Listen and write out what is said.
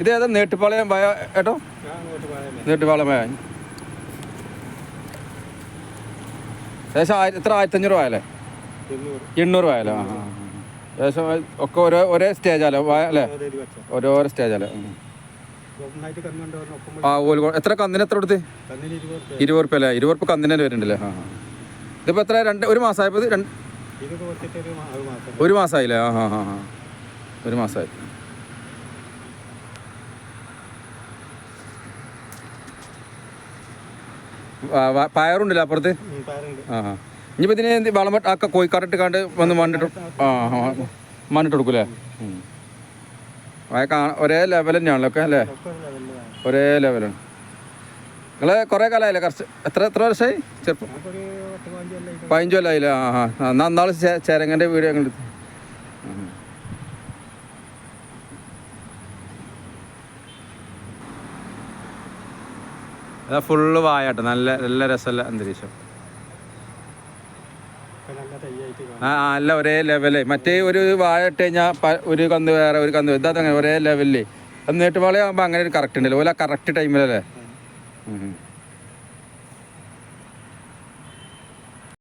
ഇത് ഏതാ നേട്ടുപാളയം ഭയ ഏട്ടോ? നേട്ടുപാളയം ഭയ ഏകദേശം ആയിര- എത്ര? ആയിരത്തഞ്ഞൂറ് പോയാലേ എണ്ണൂറ്. പോയാലോ ആ, ആ. ഏകദേശം ഒക്കെ ഓരോ ഒരേ സ്റ്റേജാലോ അല്ലേ? ഓരോരോ സ്റ്റേജാലോ ആ ഓൽ എത്ര കന്നിന് എത്ര കൊടുത്ത്? ഇരുപത് റുപ്യ. അല്ലേ? ഇരുപത് റുപ്യ കന്നിന് വരുന്നുണ്ടല്ലേ? ആ. ഇതിപ്പോൾ എത്ര? രണ്ട് ഒരു മാസമായപ്പോൾ ഒരു മാസമായില്ലേ? ആ ഹാ ഹാ ഹാ ഒരു മാസമായി ആ, വ- പയറുണ്ടല്ലോ അപ്പുറത്ത്? ആ ഇനിയിപ്പോൾ ഇതിന് എന്ത് വളം ആക്ക കോഴിക്കാട്ടിട്ട് കണ്ട് വന്ന് മണ്ണിട്ട് ആ മണ്ണിട്ട് കൊടുക്കൂലേ. ഒരേ ലെവൽ തന്നെയാണല്ലോ ഒക്കെ അല്ലേ? ഒരേ ലെവലാണ് നിങ്ങൾ കുറേ കാലമായില്ലേ കുറച്ച് എത്ര എത്ര വർഷമായി ചെറുപ്പം? പതിനഞ്ച് കൊല്ലമായില്ലേ ആ ആ എന്നാൽ നാളെ ചേരങ്ങന്റെ വീഡിയോ ഞങ്ങൾ അതാ ഫുള്ള് വായാട്ടോ. നല്ല നല്ല രസമല്ല അന്തരീക്ഷം. ആ അല്ല ഒരേ ലെവലേ മറ്റേ ഒരു വാഴ ഇട്ട് കഴിഞ്ഞാൽ ഒരു കന്ന് വേറെ ഒരു കന്ന് ഇതാ അങ്ങനെ ഒരേ ലെവലിൽ അത് നേട്ടുപാളയാകുമ്പോൾ അങ്ങനെ ഒരു കറക്റ്റ് ഉണ്ടല്ലോ. ഓല കറക്റ്റ് ടൈമിലല്ലേ.